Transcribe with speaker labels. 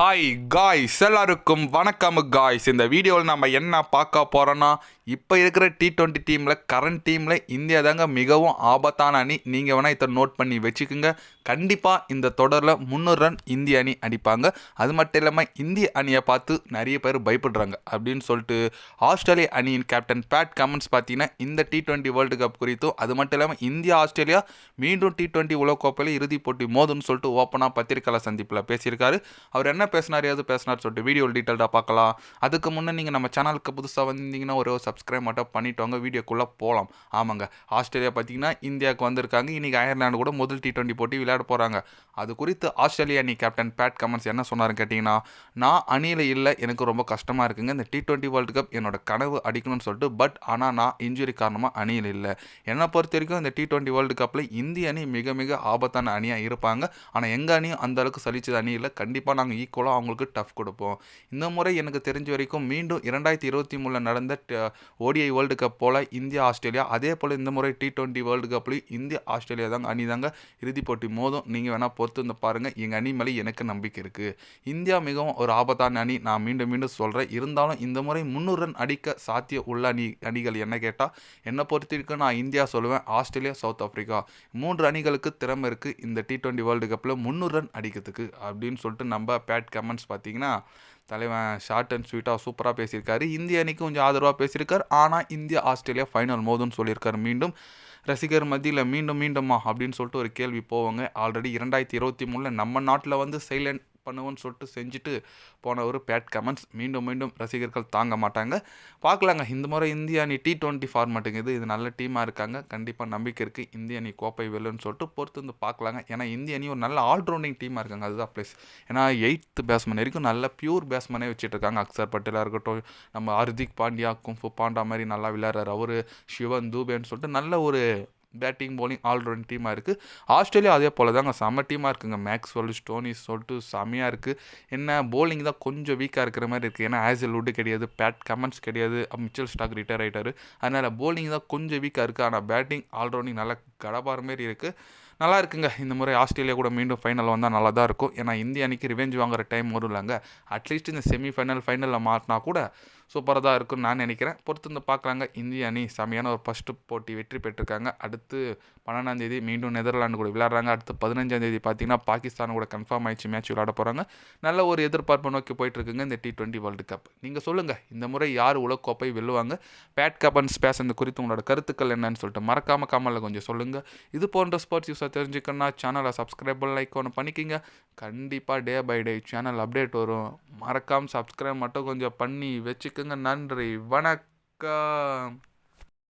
Speaker 1: Hi guys எல்லாருக்கும் வணக்கம் guys இந்த வீடியோவில் நம்ம என்ன பார்க்க போகிறோன்னா இப்போ இருக்கிற டி டுவெண்ட்டி டீமில் கரண்ட் டீமில் இந்தியா தாங்க மிகவும் ஆபத்தான அணி. நீங்கள் வேணால் இதை நோட் பண்ணி வச்சுக்கோங்க. கண்டிப்பாக இந்த தொடரில் முந்நூறு ரன் இந்திய அணி அடிப்பாங்க. அது மட்டும் இல்லாமல் இந்திய அணியை பார்த்து நிறைய பேர் பயப்படுறாங்க அப்படின்னு சொல்லிட்டு ஆஸ்திரேலிய அணியின் கேப்டன் பேட் கமன்ஸ் பார்த்தீங்கன்னா இந்த டி டுவெண்ட்டி வேர்ல்டு கப் குறித்தும் அது மட்டும் இல்லாமல் இந்தியா ஆஸ்திரேலியா மீண்டும் டி டுவெண்ட்டி உலகக்கோப்பையில் இறுதிப் போட்டி மோதுன்னு சொல்லிட்டு ஓப்பனாக பத்திரிகையாளர் சந்திப்பில் பேசியிருக்காரு. அவர் என்ன பேசினார் ஏதாவது பேசினார் சொல்லிட்டு வீடியோ டீட்டெயில்டாக பார்க்கலாம். அதுக்கு முன்னே நீங்கள் நம்ம சேனலுக்கு புதுசாக வந்தீங்கன்னா ஒரு சப்ஸ்கிரைப் மட்டும் பண்ணிட்டு வாங்க. வீடியோக்குள்ளே போகலாம் ஆமாங்க. ஆஸ்திரேலியா பார்த்தீங்கன்னா இந்தியாவுக்கு வந்திருக்காங்க. இன்றைக்கி அயர்லாண்டு கூட முதல் டி ட்வெண்ட்டி போட்டி விளையாட போகிறாங்க அது குறித்து ஆஸ்திரேலிய அணி கேப்டன் பேட் கமன்ஸ் என்ன சொன்னாருன்னு கேட்டிங்கன்னா நான் அணியில் இல்லை எனக்கு ரொம்ப கஷ்டமாக இருக்குங்க. இந்த டி ட்வெண்ட்டி வேர்ல்டு கப் என்னோட கனவு அடிக்கணும்னு சொல்லிட்டு பட் ஆனால் நான் இன்ஜுரி காரணமாக அணியில் இல்லை. என்னை பொறுத்த வரைக்கும் இந்த டி டுவெண்ட்டி வேர்ல்டு கப்பில் இந்திய அணி மிக மிக ஆபத்தான அணியாக இருப்பாங்க. ஆனால் எங்கள் அணியும் அந்த அளவுக்கு சலிச்சது அணி இல்லை கண்டிப்பாக நாங்கள் ஈக்குவலாக அவங்களுக்கு டஃப் கொடுப்போம். இந்த முறை எனக்கு தெரிஞ்ச வரைக்கும் மீண்டும் இரண்டாயிரத்தி இருபத்தி மூணில் நடந்த ஓடிஐ வேர்ல்டு கப் போல் இந்தியா ஆஸ்திரேலியா அதே போல் இந்த முறை டி டுவெண்ட்டி வேர்ல்டு கப்லேயும் இந்தியா ஆஸ்திரேலியா தாங்க அணி தாங்க இறுதிப் போட்டி மோதும் நீங்கள் வேணால் பொறுத்து வந்து பாருங்கள் எங்கள் அணி மேலே எனக்கு நம்பிக்கை இருக்குது இந்தியா மிகவும் ஒரு ஆபத்தான அணி. நான் மீண்டும் மீண்டும் சொல்கிறேன் இருந்தாலும் இந்த முறை முந்நூறு ரன் அடிக்க சாத்திய உள்ள அணி அணிகள் என்ன கேட்டால் என்னை பொறுத்த வரைக்கும் நான் இந்தியா சொல்லுவேன் ஆஸ்திரேலியா சவுத் ஆஃப்ரிக்கா மூன்று அணிகளுக்கு திறமை இருக்குது இந்த டி ட்வெண்ட்டி வேர்ல்டு கப்பில் முந்நூறு ரன் அடிக்கிறதுக்கு. அப்படின்னு சொல்லிட்டு நம்ம பேட் கமெண்ட்ஸ் பார்த்தீங்கன்னா தலைவன் ஷார்ட் அண்ட் ஸ்வீட்டாக சூப்பராக பேசியிருக்காரு. இந்திய அணிக்கு கொஞ்சம் ஆதரவாக பேசியிருக்காரு. ஆனால் இந்தியா ஆஸ்திரேலியா ஃபைனல் மோதும்னு சொல்லியிருக்காரு. மீண்டும் ரசிகர் மத்தியில் மீண்டும் மீண்டுமா அப்படின்னு சொல்லிட்டு ஒரு கேள்வி போவாங்க. ஆல்ரெடி இரண்டாயிரத்தி இருபத்தி மூணில் நம்ம நாட்டில் வந்து சைலண்ட் பண்ணுவோன்னு சொல்லிட்டு செஞ்சுட்டு போன ஒரு பேட் கமெண்ட்ஸ் மீண்டும் மீண்டும் ரசிகர்கள் தாங்க மாட்டாங்க. பார்க்கலாங்க. இந்த முறை இந்திய அணி டி டுவெண்ட்டி ஃபார்மேட்டுங்குது இது. நல்ல டீமாக இருக்காங்க. கண்டிப்பாக நம்பிக்கை இருக்குது இந்திய அணி கோப்பை வெல்லுன்னு சொல்லிட்டு பொறுத்து வந்து பார்க்கலாங்க. ஏன்னா இந்திய அணி ஒரு நல்ல ஆல்ரவுண்டிங் டீமாக இருக்காங்க. அதுதான் ப்ளஸ் ஏன்னா எயித்து பேட்ஸ்மேன் வரைக்கும் நல்ல பியூர் பேட்ஸ்மேனே வச்சுட்டு இருக்காங்க. அக்சர் பட்டேலாக இருக்கட்டும் நம்ம ஹர்திக் பாண்டியா கும்ஃபு பாண்டா மாதிரி நல்லா விளையாடுறாரு. அவர் சிவன் தூபேன்னு சொல்லிட்டு நல்ல ஒரு பேட்டிங் போலிங் ஆல்ரவுண்ட் டீமாக இருக்குது ஆஸ்திரேலியா அதே போல் தாங்க. செம்ம டீமாக இருக்குங்க. மேக்ஸ்வெல் ஸ்டோனிஸ் சொல்லிட்டு செம்மையாக இருக்குது என்ன போலிங் தான் கொஞ்சம் வீக்காக இருக்கிற மாதிரி இருக்குது ஏன்னா ஆசில் வுட்டு கிடையாது பேட் கமெண்ட்ஸ் கிடையாது மிச்சல் ஸ்டாக் ரிட்டையர் ஆகிட்டார் அதனால் போலிங் தான் கொஞ்சம் வீக்காக இருக்குது ஆனால் பேட்டிங் ஆல்ரவுண்டிங் நல்லா கடபார மாரி இருக்குது நல்லா இருக்குங்க. இந்த முறை ஆஸ்திரேலியா கூட மீண்டும் ஃபைனல் வந்தால் நல்லா தான் இருக்கும். ஏன்னா இந்திய அணிக்கு ரிவெஞ்ச் வாங்குற டைம் வரும் இல்லைங்க. அட்லீஸ்ட் இந்த செமிஃபைனல் ஃபைனலில் மாட்டினா கூட சூப்பராக தான் இருக்கும்னு நான் நினைக்கிறேன். பொறுத்து வந்து பார்க்கலாங்க. இந்திய அணி செமையான ஒரு ஃபஸ்ட்டு போட்டி வெற்றி பெற்றிருக்காங்க. அடுத்து பன்னெண்டாம் தேதி மீண்டும் நெதர்லாந்து கூட விளையாடுறாங்க. அடுத்து பதினஞ்சாம் தேதி பார்த்தீங்கன்னா பாகிஸ்தான் கூட கன்ஃபார்ம் ஆயிடுச்சு மேட்ச் விளையாட போகிறாங்க நல்ல ஒரு எதிர்பார்ப்பு நோக்கி போயிட்டுருக்குங்க இந்த டி டுவெண்ட்டி வேர்ல்டு கப் நீங்கள் சொல்லுங்கள் இந்த முறை யார் உலகக்கோப்பை வெல்லுவாங்க? பேட் கப்பன் ஸ்பேஸ் அந்த குறித்து உங்களோட கருத்துக்கள் என்னன்னு சொல்லிட்டு மறக்காமல் கமலில் கொஞ்சம் சொல்லுங்கள் இது போன்ற ஸ்போர்ட்ஸ் யூஸாக தெரிஞ்சுக்கணும்னா சேனலை சப்ஸ்கிரைப் லைக் ஒன்று பண்ணிக்கிங்க. கண்டிப்பாக day by day channel update வரும். மறக்காமல் சப்ஸ்கிரைப் மட்டும் கொஞ்சம் பண்ணி வச்சுக்கோங்க நன்றி. வணக்கம்.